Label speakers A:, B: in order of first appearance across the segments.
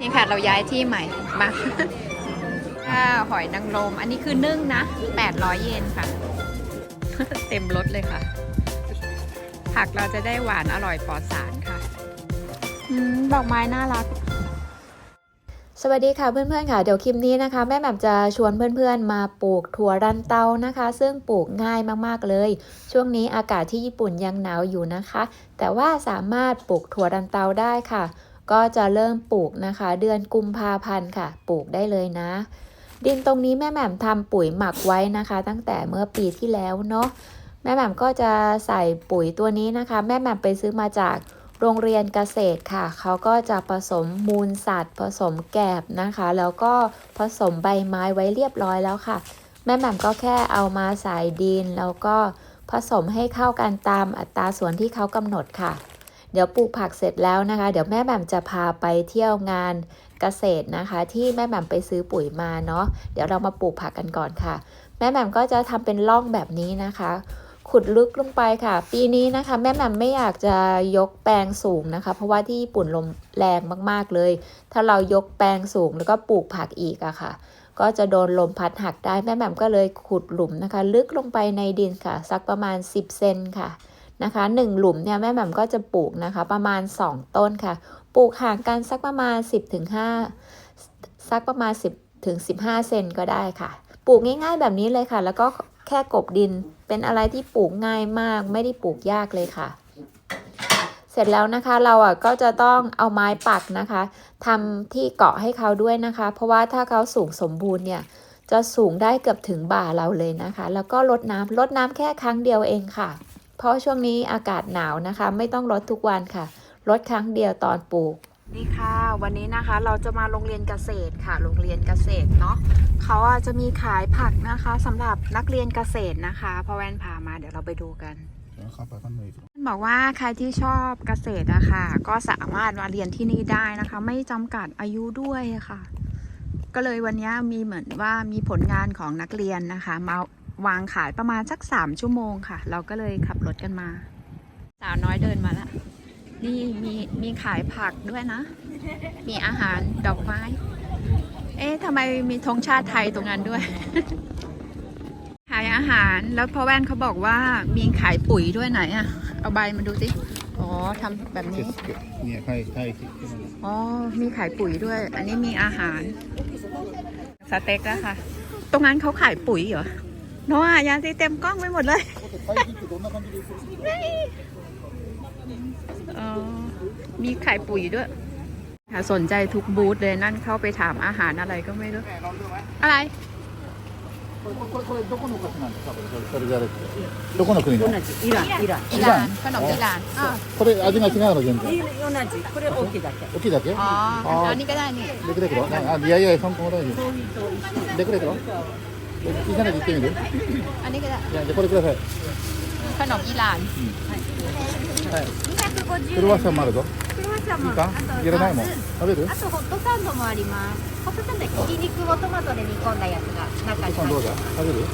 A: นี่ค่ะเราย้ายที่ใหม่มาอ่าหอยนางรมอันนี้คือนึ่งนะ 800 เยนค่ะ เต็มรถเลยค่ะ ผักเราจะได้หวานอร่อยปลอดสารค่ะดอกไม้น่ารัก
B: สวัสดีค่ะเพื่อนๆค่ะเดี๋ยวคลิปนี้นะคะ แม่แหม่มจะชวนเพื่อนๆมาปลูกถั่วรันเตานะคะ ซึ่งปลูกง่ายมากๆเลย ช่วงนี้อากาศที่ญี่ปุ่นยังหนาวอยู่นะคะ แต่ว่าสามารถปลูกถั่วรันเตาได้ค่ะ ก็จะเริ่มปลูกนะคะ เดือนกุมภาพันธ์ค่ะ ปลูกได้เลยนะ ดินตรงนี้แม่แหม่มทำปุ๋ยหมักไว้นะคะ ตั้งแต่เมื่อปีที่แล้วเนาะแม่แหม่มก็จะใส่ปุ๋ยตัวนี้นะคะ แม่แหม่มไปซื้อมาจากโรงเรียนเกษตรค่ะ เขาก็จะผสมมูลสัตว์ ผสมแกบนะคะ แล้วก็ผสมใบไม้ไว้เรียบร้อยแล้วค่ะ แม่แหม่มก็แค่เอามาใส่ดิน แล้วก็ผสมให้เข้ากันตามอัตราส่วนที่เขากำหนดค่ะ เดี๋ยวปลูกผักเสร็จแล้วนะคะ เดี๋ยวแม่แหม่มจะพาไปเที่ยวงานเกษตรนะคะ ที่แม่แหม่มไปซื้อปุ๋ยมาเนาะเดี๋ยวเรามาปลูกผักกันก่อนค่ะ แม่แหม่มก็จะทำเป็นร่องแบบนี้นะคะ ขุดลึกลงไปค่ะ ปีนี้นะคะ แม่แหม่มไม่อยากจะยกแปลงสูงนะคะ เพราะว่าที่ญี่ปุ่นลมแรงมากๆเลย ถ้าเรายกแปลงสูงแล้วก็ปลูกผักอีกอะค่ะก็จะโดนลมพัดหักได้แม่แหม่มก็เลยขุดหลุมนะคะ ลึกลงไปในดินค่ะ สักประมาณ 10 เซนค่ะ นะคะ 1 หลุมเนี่ยแม่แหม่มก็จะปลูกนะคะ ประมาณ 2 ต้นค่ะ ปลูกห่างกันสักประมาณ 10ถึง5สักประมาณ 10ถึง15 เซนก็ได้ค่ะ ปลูกง่ายๆแบบนี้เลยค่ะ แล้วก็แค่กบดินเป็นอะไรที่ปลูกง่ายมาก ไม่ได้ปลูกยากเลยค่ะ เสร็จแล้วนะคะเราอะก็จะต้องเอาไม้ปักนะคะทำที่เกาะให้เขาด้วยนะคะ เพราะว่าถ้าเขาสูงสมบูรณ์เนี่ยจะสูงได้เกือบถึงบ่าเราเลยนะคะ แล้วก็ลดน้ำลดน้ำแค่ครั้งเดียวเองค่ะ เพราะช่วงนี้อากาศหนาวนะคะ ไม่ต้องลดทุกวันค่ะลดครั้งเดียวตอนปลูก
A: นี่ค่ะ วันนี้นะคะเราจะมาโรงเรียนเกษตรค่ะ โรงเรียนเกษตรเนาะเขาอาจจะมีขายผักนะคะสำหรับนักเรียนเกษตรนะคะพอแว่นพามาเดี๋ยวเราไปดูกัน
C: ครับไปกันเลย
A: บอกว่าใครที่ชอบเกษตรอะค่ะ ก็สามารถมาเรียนที่นี่ได้นะคะ ไม่จำกัดอายุด้วยอะค่ะ ก็เลยวันนี้มีเหมือนว่ามีผลงานของนักเรียนนะคะ มา วางขายประมาณสักสามชั่วโมงค่ะ เราก็เลยขับรถกันมา สาวน้อยเดินมาละนี่มีมีขายผักด้วยนะ มีอาหารดอกไม้ เอ๊ะทำไมมีธงชาติไทยตรงนั้นด้วย ขายอาหารแล้วพ่อแว่นเขาบอกว่ามีขายปุ๋ยด้วยไหนอะเอาใบมาดูสิอ๋อทำแบบนี้
C: เนี่ยใครใคร
A: อ๋อ มีขายปุ๋ยด้วย อันนี้มีอาหารสเต็กแล้วค่ะ ตรงนั้นเขาขายปุ๋ยเหรอ โน้อะยาซีเต็มกล้องไปหมดเลย อ๋อ มีขายปุ๋ยด้วย ค่ะสนใจทุกบูธเลยนั่นเข้าไปถามอาหารอะไรก็ไม่รู้ อะไร
C: これこれこれどこの国なんですかこれそれじゃれどこの国の
D: 同じイランイラン
A: อิหร่านขนมอิหร่านอ๋อ
C: これ味が違うの全然
D: 同じこれ大きいだけ
C: 大きいだけ
A: อ๋อ
C: あ
A: อันนี้ก็ได้นี่
C: でくれくろあいやいやそんなことないでくれくろ いかないと言ってみる
A: อันนี้ก็ได้
C: いやじゃこれください
A: ขนมอิหร่าน
C: はいクロワッサンもあるぞ
E: クロワッサンも
C: いいかいらないもん食べる
E: あとホットサンドもありますホットサンドはひき肉をトマトで煮込んだやつが中に
C: さんどう
E: 入って
C: だ食べる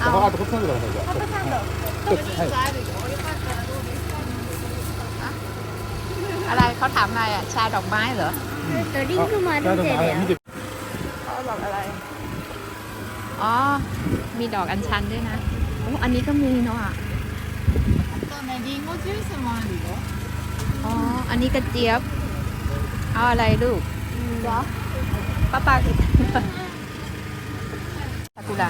A: あ
C: あとこっちのくださいじゃ
E: ホットサンド
C: はい
E: あるよよかったらどうですか
A: อะไรเขาถามอะไรอ่ะ ชาดอกไม้เหรอ
E: ドリンクもある
C: あ
E: んで
C: でもあれ見て
A: เขาบอกอะไร อ๋อ มีดอกอัญชันด้วยนะโอ้อันนี้ก็มีเนาะตอน
E: ไหนดีงดชื่อสมานหร
A: ออ๋อ อันนี้กระเจี๊ยบ เอาอะไรลูก
E: เหร
A: ป้าปากินซากุระ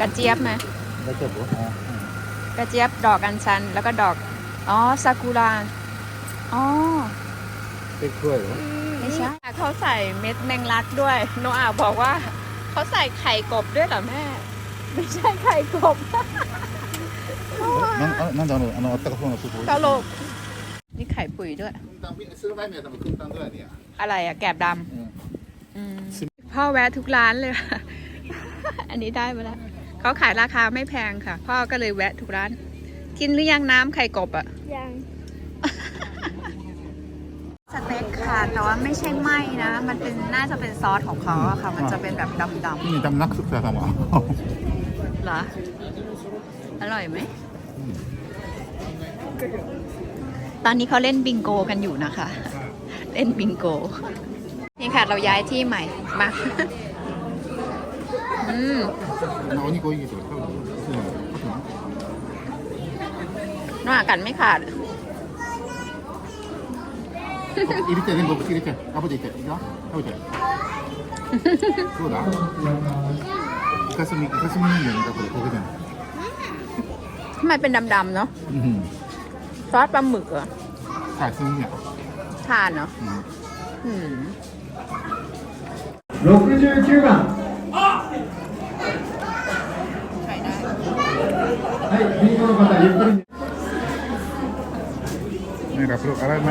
A: กระเจี๊ยบไหม
C: กระเจี๊ยบ
A: กระเจี๊ยบดอกอัญชัน แล้วก็ดอก อ๋อ ซากุระอ๋อ
C: เป็นก
A: ล้วยเหรอ ช่เขาใส่เม็ดแมงลักด้วย โนอาบอกว่า เขาใส่ไข่กบด้วยเหรอแม่ ไม่ใช่ไข่กบ
C: なんあなんであのあのあったかそうなスープ
A: ตลกนี่ไข่ปุ๋ยด้วย
C: ซื้อไว้เมียแต่มันนตังด้วยเนี่ย
A: อะไรอะแกบดำอืพ่อแวะทุกร้านเลย อันนี้ได้มาแล้วเขาขายราคาไม่แพงค่ะ พ่อก็เลยแวะทุกร้าน กินหรือยังน้ำไข่กบอะ
E: ยัง
A: สเต็กค่ะ แต่ว่าไม่ใช่ไหมนะ มันเป็นน่าจะเป็นซอสของเขาอะค่ะ มันจะเป็นแบบดำ
C: ๆนี่ดำนักศึกษาทำ
A: เหรอเหรอ อร่อยไหม ตอนนี้เขาเล่นบิงโกกันอยู่นะคะ เล่นบิงโก นี่ค่ะ เราย้ายที่ใหม่ มา อืม
C: 나언ก거기 계 셔. 커 튼. 커 튼.
A: น่ากาศไม่ขาด
C: れて全部口入れて。食べていって。いいよ食べて。どうだイカスミ、イカスミ人形みたいなこれ焦げてんの
A: ทำไมเป็นดำๆเนาะ
C: うん。
A: ซอสปลาหมึกเหรอ
C: はい、すみま
A: ทานเนาะ
C: せん。うん。
A: อืม
F: 69番
A: ใช้ได้
F: はい右の方ゆっくり
C: นี่รับลูกอะไรไหม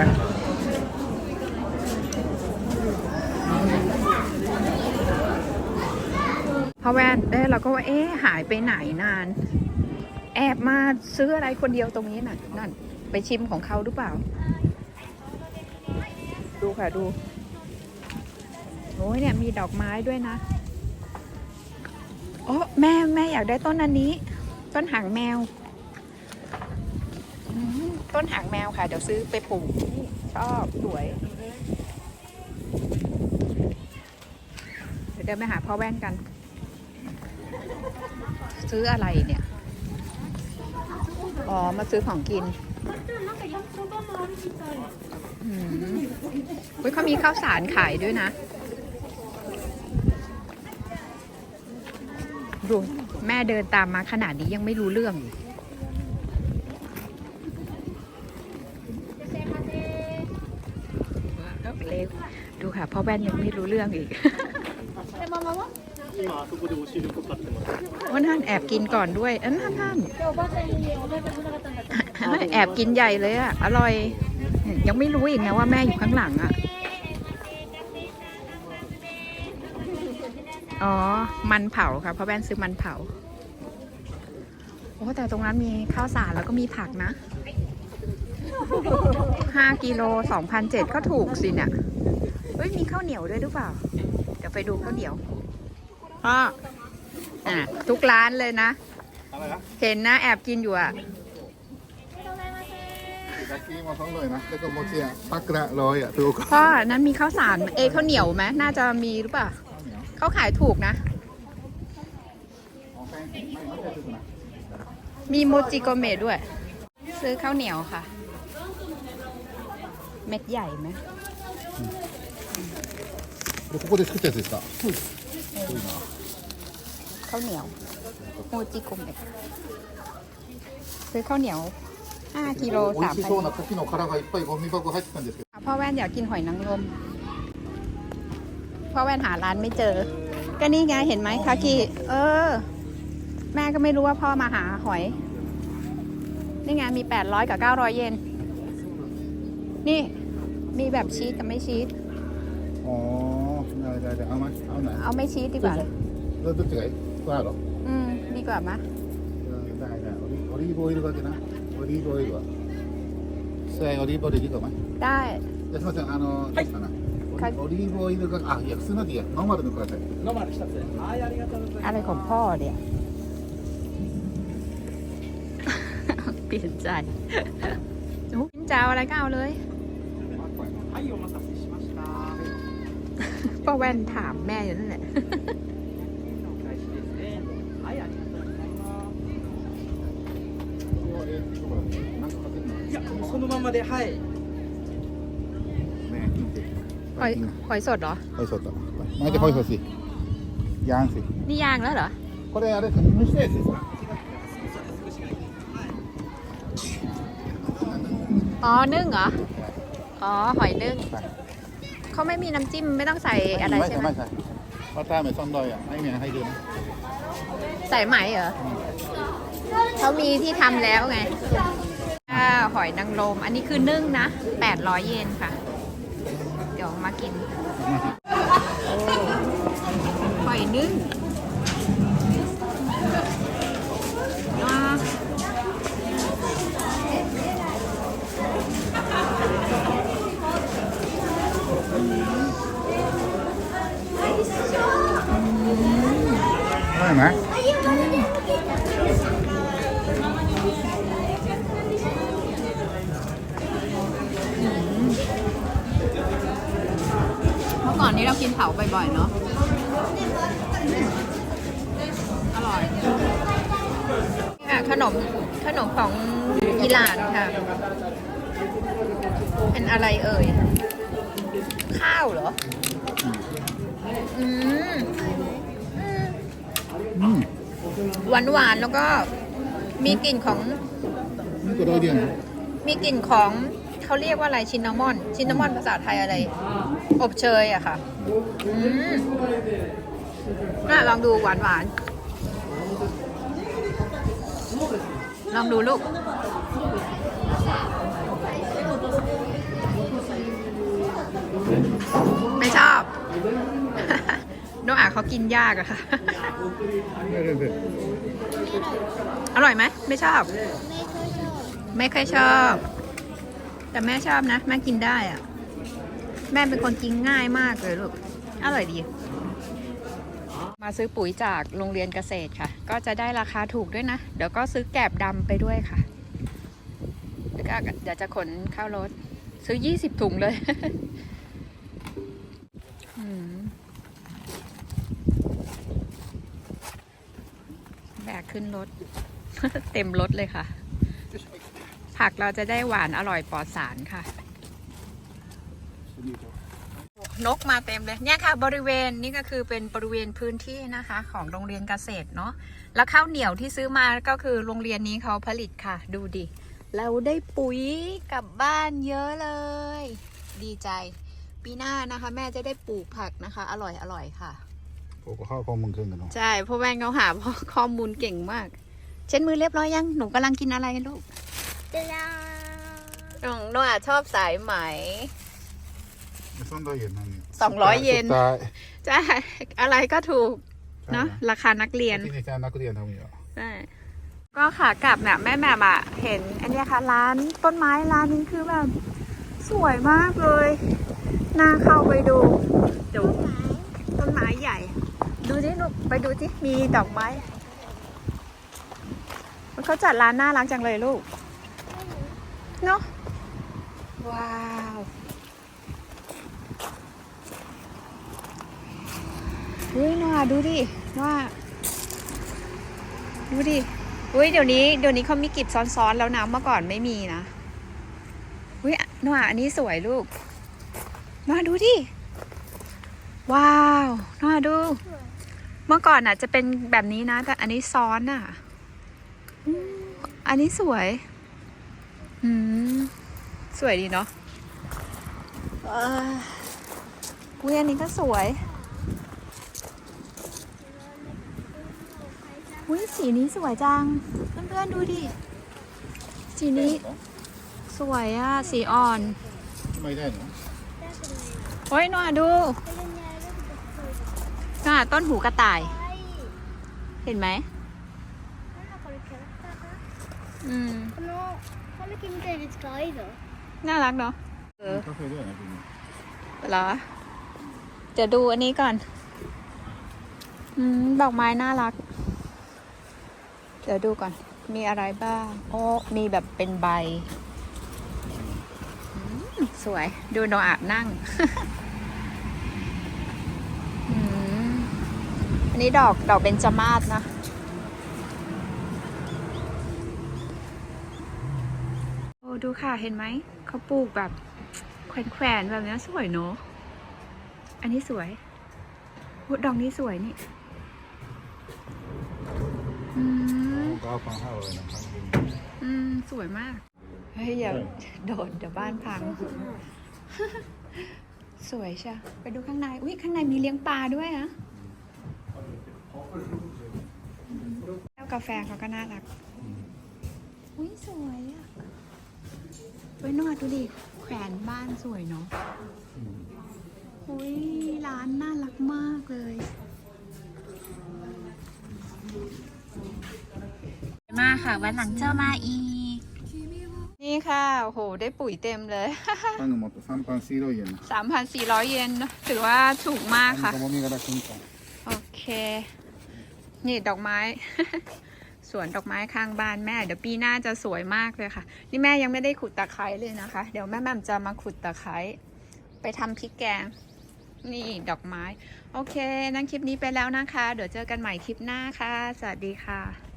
A: เพราะแวนเอ้เราก็ว่าเอ๊ะหายไปไหนนาน แอบมาซื้ออะไรคนเดียวตรงนี้น่ะ นั่น ไปชิมของเขาหรือเปล่า ดูค่ะดูโอ้ยเนี่ยมีดอกไม้ด้วยนะโอ้แม่แม่อยากได้ต้นอันนี้ ต้นหางแมว ต้นหางแมวค่ะ เดี๋ยวซื้อไปปลูกชอบสวย เดี๋ยวเดินไปหาพ่อแว่นกัน ซื้ออะไรเนี่ย อ๋อ มาซื้อของกินอืมอุ๊ยเขามีข้าวสารขายด้วยนะ ดูแม่เดินตามมาขนาดนี้ยังไม่รู้เรื่องอยู่เล็กดูค่ะพ่อแว่นยังไม่รู้เรื่องอีก ว่านั่นแอบกินก่อนด้วยอันนั่นนั่นแอบกินใหญ่เลยอะอร่อย ยังไม่รู้อีกนะว่าแม่อยู่ข้างหลังอะอ๋อ มันเผาค่ะเพราะแว่นซื้อมันเผา โอ้แต่ตรงนั้นมีข้าวสารแล้วก็มีผักนะห้ากิโลสองพันเจ็ดก็ถูกสิเนี่ยเฮ้ย มีข้าวเหนียวด้วยหรือเปล่า เดี๋ยวไปดูข้าวเหนียว พ่ออ่ะทุกร้านเลยนะ
C: อะไรนะ
A: เห็นนะแอบกินอยู่อ่ะ
C: 焼き芋そんเลยนะแล้วก็โมจิอ่ะปักละร้อยอ่ะถูก
A: พ่อนั้นมีข้าวสารเอยข้าวเหนียวไหมน่าจะมีหรือเปล่า เขาขายถูกนะ มีโมจิโกเมะด้วย ซื้อข้าวเหนียวค่ะ เม็ดใหญ่ไหม
C: ここで作ったやつですか
A: ข้าวเหนียวโมจิกุเนี่ยซื้อข้าวเหนียว5กิโล
C: สามพัน
A: พ่อแว่นอยากกินหอยนางรมพ่อแว่นหาร้านไม่เจอ ก็นี่ไงเห็นไหมคากิเออ แม่ก็ไม่รู้ว่าพ่อมาหาหอย นี่ไงมีแปดร้อยกับเก้าร้อยเยน นี่มีแบบชีสกับไม่ชีส
C: อ๋อ ได้ได้เอาไหมเอาไหน
A: เอาไม่ชีสดีกว่า
C: เลือดเสิ ちがいいこれある
A: อืม ดีกว่าไหมะ
C: ได้ได้オリオリーブオイルだけなオリーブオイルはそれオリーブオイルでいいかお前
A: ได้
C: じゃあすみませんあのどうですかな
A: はい
C: オリーブオイルがあいや普通のでいいやノーマルのください
A: อะไรของพ่อเนี่ย เปลี่ยนใจโอ้ยจะเอาอะไรก็เอาเลย ป้าแว่นถามแม่อยู่นั่นแหละ
G: いや、もうそのままで、はい。
C: ね見て
A: หอยหอยสดเหรอ
C: はいそうだ巻いてほいほしヤンシ
A: นี่ย่างแล้วเหรอ
C: これあれ蒸したやつですか
A: อ๋อ นึ่งเหรอ อ๋อ หอยนึ่ง เขาไม่มีน้ำจิ้มไม่ต้องใส่อะไรใช่ไหม
C: ไม่ใช่ว่าตาเหมือนซอนดอยอ่ะไม่มีให้ดูนะ
A: ใส่ไหมเหรอเขามีที่ทำแล้วไงอ่าห อยนางรมอันนี้คือนึ่งนะ 800 เยนค่ะ เดี๋ยวมากินหอยนึ่ง กินเผาบ่อยๆเนาะ อร่อยค่ะขนมขนมของอิหร่านค่ะ เป็นอะไรเอ่ย ข้าวเหรอ อืมหวานหวานแล้วก็มีกลิ่นของมีกลิ่นของ เขาเรียกว่าอะไรชินนามอน ชินนามอนภาษาไทยอะไร อบเชยอะค่ะมน่าลองดูหวานหวานลองดูลูกไม่ชอบน้องอะเขากินยากอะค่ะ อร่อยไหม ไม่ชอบ ไม่ค่อยชอบ แต่แม่ชอบนะ แม่กินได้อะแม่เป็นคนกินง่ายมากเลยลูก อร่อยดี มาซื้อปุ๋ยจากโรงเรียนเกษตรค่ะ ก็จะได้ราคาถูกด้วยนะ เดี๋ยวก็ซื้อแกบดำไปด้วยค่ะ แล้วก็เดี๋ยวจะขนเข้ารถ ซื้อ 20 ถุงเลยแบกขึ้นรถ เต็มรถเลยค่ะักเราจะได้หวานอร่อยปลอดสารค่ะ นกมาเต็มเลยเนี่ยค่ะ บริเวณนี่ก็คือเป็นบริเวณพื้นที่นะคะ ของโรงเรียนเกษตรเนาะแล้วข้าวเหนียวที่ซื้อมาก็คือโรงเรียนนี้เขาผลิตค่ะ ดูดิ เราได้ปุ๋ยกลับบ้านเยอะเลย ดีใจ ปีหน้านะคะ แม่จะได้ปลูกผักนะคะ อร่อยอร่อยค่ะ
C: โอ้กข้าวข้
A: อมูลเก่งกันเนาะใช่พ่อแม่เขาหาข้อมูลเก่งมาก เช็ดมือเรียบร้อยยังหนูกำลังกินอะไรลูก น้องน้องอชอบสายไหม
C: 200 yen.
A: 200 เยนใช่อะไรก็ถูก เนาะราคานักเรียน
C: ที่นี่จะนักเรียนทำอยู่
A: ใช่ก็ขากลับเนี่ยแม่แม่มอะเห็นอันนี้ค่ะร้านต้นไม้ร้านนี้คือแบบ สวยมากเลยน่าเข้าไปดูดี๋ต้นไม้ใหญ่ ดูดิลูกไปดูที่มีดอกไม้มันเขาจัดร้านน่ารักจังเลยลูก เนาะ ว้าวเฮ้ยน่าดูดิว่าดูดิ อุ้ยเดี๋ยวนี้เดี๋ยวนี้เขามีกิบซ้อนๆแล้วนะเมื่อก่อนไม่มีนะ อุ้ยนวอันนี้สวยลูกนวดูดิ ว้าวนวดู เมื่อก่อนอะ จะเป็นแบบนี้นะ แต่อันนี้ซ้อนอะอืมอันนี้สวย สวยดีเนาะอุ้ยอันนี้ก็สวยหุ้ยสีนี้สวยจัง เพื่อนๆดูดิ สีนี้ สวยอะ สีอ่อน
C: ไม่ได้เนาะ
A: โอ้ยน่าดูน่ะต้นหูกระต่าย เห็นไหมอืม
E: not looking good. It's gauzy อ
A: น่ารักเนาะเออเหรอจะดูอันนี้ก่อน อืม ดอกไม้น่ารัก เดี๋ยวดูก่อน มีอะไรบ้าง โอ้มีแบบเป็นใบสวย ดูโนอาบนั่ง อืมอันนี้ดอกดอกเบนจามาศนะ ดูค่ะเห็นไหม เขาปลูกแบบแขวนๆแบบนี้สวยเนาะอันนี้สวยหุดดองนี้สวยนี่อืม
C: ก็ฟังห้าเลยนะครับ
A: อืม สวยมาก เฮ้ย อย่าโดดเดี๋ยวบ้านพัง สวยใช่ไปดูข้างใน อุ้ยข้างในมีเลี้ยงปลาด้วยอะแก้วกาแฟเขาก็น่ารัก อุ้ยสวยอะ ฮ้ยนวดดูดิ แขวนบ้านสวยเนาะโอ้ยร้านน่ารักมากเลย
E: มาค่ะวันหลังเจ้ามาอี
A: นี่ค่ะโห ได้ปุ๋ยเต็มเลย
C: パンのもと3,400円。
A: 3,400 เยนถือว่าถูกมากค่ะ。โอเค นี่ดอกไม้ สวนดอกไม้ข้างบ้านแม่ เดี๋ยวปีหน้าจะสวยมากเลยค่ะ นี่แม่ยังไม่ได้ขุดตะไคร้เลยนะคะ เดี๋ยวแม่แม่จะมาขุดตะไคร้ไปทำพริกแกง นี่ดอกไม้ โอเค นั่นคลิปนี้ไปแล้วนะคะ เดี๋ยวเจอกันใหม่คลิปหน้าค่ะ สวัสดีค่ะ